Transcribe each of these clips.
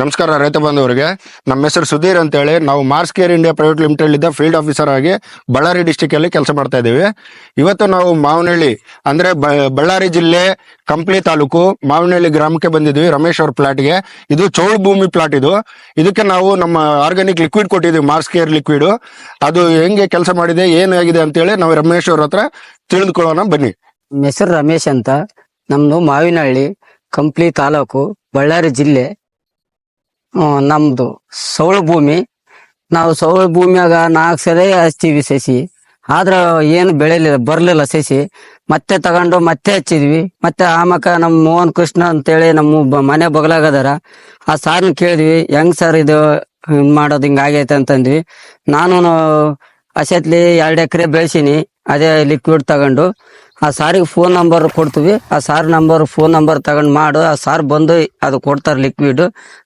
ನಮಸ್ಕಾರ ರೈತ ಬಾಂಧವರಿಗೆ. ನಮ್ಮ ಹೆಸರು ಸುಧೀರ್ ಅಂತೇಳಿ. ನಾವು Mars Care India private limited ಇದ್ದ ಫೀಲ್ಡ್ ಆಫೀಸರ್ ಆಗಿ ಬಳ್ಳಾರಿ ಡಿಸ್ಟಿಕ್ ಅಲ್ಲಿ ಕೆಲಸ ಮಾಡ್ತಾ ಇದ್ದೀವಿ. ಇವತ್ತು ನಾವು ಮಾವನಹಳ್ಳಿ, ಅಂದ್ರೆ ಬಳ್ಳಾರಿ ಜಿಲ್ಲೆ ಕಂಪ್ಲಿ ತಾಲೂಕು ಮಾವನಹಳ್ಳಿ ಗ್ರಾಮಕ್ಕೆ ಬಂದಿದ್ವಿ ರಮೇಶ್ ಅವ್ರ ಪ್ಲಾಟ್ಗೆ ಇದು ಚೌಳು ಭೂಮಿ ಪ್ಲಾಟ್ ಇದು. ಇದಕ್ಕೆ ನಾವು ನಮ್ಮ ಆರ್ಗಾನಿಕ್ ಲಿಕ್ವಿಡ್ ಕೊಟ್ಟಿದ್ದೀವಿ ಮಾರ್ಸ್ ಕೇರ್ ಲಿಕ್ವಿಡ್ ಅದು ಹೆಂಗೆ ಕೆಲಸ ಮಾಡಿದೆ ಏನಾಗಿದೆ ಅಂತೇಳಿ ನಾವು ರಮೇಶ್ ಅವ್ರ ಹತ್ರ ತಿಳಿದುಕೊಳ್ಳೋಣ. ಬನ್ನಿ. ಹೆಸರು ರಮೇಶ್ ಅಂತ. ನಮ್ದು ಮಾವಿನಹಳ್ಳಿ ಕಂಪ್ಲಿ ತಾಲೂಕು ಬಳ್ಳಾರಿ ಜಿಲ್ಲೆ ನಮ್ದು ಸೌಳ ಭೂಮಿ. ನಾವು ಸೌಳ ಭೂಮಿಯಾಗ ನಾಲ್ಕು ಸರಿ ಹಚ್ತೀವಿ ಸಸಿ. ಆದ್ರ ಏನು ಬೆಳೆಯಲಿಲ್ಲ ಬರ್ಲಿಲ್ಲ ಸಸಿ. ಮತ್ತೆ ತಗೊಂಡು ಮತ್ತೆ ಹಚ್ಚಿದ್ವಿ. ಮತ್ತೆ ಆಮಕ ನಮ್ಮ ಮೋಹನ್ ಕೃಷ್ಣ ಅಂತೇಳಿ ನಮ್ಮ ಮನೆ ಬಗಲಾಗದಾರ. ಆ ಸಾರ್ನ ಕೇಳಿದ್ವಿ, ಹೆಂಗ್ ಸರ್ ಇದು ಮಾಡೋದು ಹಿಂಗ ಆಗೈತೆ ಅಂತಂದ್ವಿ. ನಾನು ಅಸೆತ್ಲಿ ಎರಡು ಎಕರೆ ಬೆಳೆಸೀನಿ, ಅದೇ ಲಿಕ್ವಿಡ್ ತಗೊಂಡು. ಆ ಸಾರಿಗೆ ಫೋನ್ ನಂಬರ್ ಕೊಡ್ತೀವಿ. ಆ ಸಾರ್ ನಂಬರ್ ಫೋನ್ ನಂಬರ್ ತಗೊಂಡ್ ಮಾಡು. ಆ ಸಾರ್ ಬಂದು ಅದು ಕೊಡ್ತಾರೆ ಲಿಕ್ವಿಡ್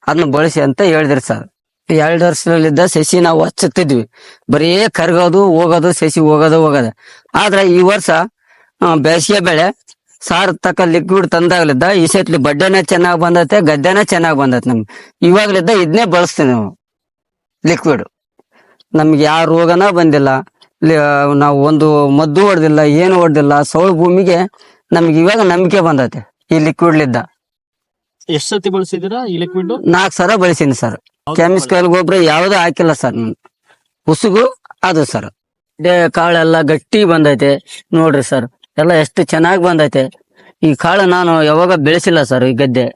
ಅದನ್ನ ಬಳಸಿ ಅಂತ ಹೇಳಿದ್ರಿ ಸರ್. ಎರಡು ವರ್ಷದಲ್ಲಿದ್ದ ಸಸಿ ನಾವು ಹಚ್ಚುತ್ತಿದ್ವಿ. ಬರೀ ಕರ್ಗೋದು, ಹೋಗೋದು, ಸಸಿ ಹೋಗೋದು ಹೋಗೋದು. ಆದ್ರೆ ಈ ವರ್ಷ ಬೇಸಿಗೆ ಬೆಳೆ, ಸಾರ್ ತಕ್ಕ ಲಿಕ್ವಿಡ್ ತಂದಾಗ್ಲಿದ್ದ. ಈ ಸತ್ಲಿ ಬಡ್ಡೆನೇ ಚೆನ್ನಾಗಿ ಬಂದೈತೆ, ಗದ್ದೆನೇ ಚೆನ್ನಾಗಿ ಬಂದೈತೆ ನಮ್ಗೆ. ಇವಾಗ್ಲಿದ್ದ ಇದನ್ನೇ ಬಳಸ್ತೀವಿ ನಾವು. ಲಿಕ್ವಿಡ್ ನಮ್ಗೆ ಯಾವ ರೋಗನ ಬಂದಿಲ್ಲ. ನಾವು ಒಂದು ಮದ್ದು ಹೊಡೆದಿಲ್ಲ ಏನು ಹೊಡೆದಿಲ್ಲ ಸೌಳ ಭೂಮಿಗೆ ನಮ್ಗೆ ಇವಾಗ ನಂಬಿಕೆ ಬಂದೈತೆ ಈ ಲಿಕ್ವಿಡ್ಲಿದ್ದ ಎಷ್ಟು ಸತಿ ಬಳಸಿದಿರಾ ಈ ಲಿಕ್ವಿಡ್ ನಾಲ್ಕು ಸರ ಬಳಸಿನಿ ಸರ್. ಕೆಮಿಕಲ್ ಗೊಬ್ಬರ ಯಾವ್ದು ಹಾಕಿಲ್ಲ ಸರ್ ನಾನು. ಉಸುಗು ಅದು ಸರ್. ಡೇ ಕಾಳೆಲ್ಲ ಗಟ್ಟಿ ಬಂದೈತೆ ನೋಡ್ರಿ ಸರ್. ಎಲ್ಲ ಎಷ್ಟು ಚೆನ್ನಾಗಿ ಬಂದೈತೆ. ಈ ಕಾಳು ನಾನು ಯಾವಾಗ ಬೆಳೆಸಿಲ್ಲ ಸರ್ ಈ ಗದ್ದೆ.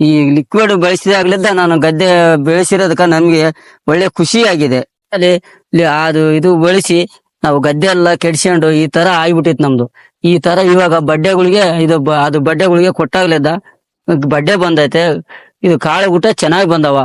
ಈ ಲಿಕ್ವಿಡ್ ಬಳಸಿದಾಗ್ಲಿದ್ದ ನಾನು ಗದ್ದೆ ಬೆಳೆಸಿರೋದಕ್ಕ ನಮ್ಗೆ ಒಳ್ಳೆ ಖುಷಿ ಆಗಿದೆ ಅಲ್ಲಿ ಅದು ಇದು ಬೆಳೆಸಿ ನಾವು ಗದ್ದೆ ಎಲ್ಲ ಕೆಡ್ಸ್ಕೊಂಡು ಈ ತರ ಆಗ್ಬಿಟ್ಟಿತ್ತು ನಮ್ದು. ಈ ತರ ಇವಾಗ ಬಡ್ಡೆಗಳಿಗೆ ಇದು ಅದು ಬಡ್ಡೆಗಳಿಗೆ ಕೊಟ್ಟಾಗ್ಲಿದ್ದ ಬಡ್ಡೆ ಬಂದೈತೆ. ಇದು ಕಾಳು ಊಟ ಚೆನ್ನಾಗಿ ಬಂದವ.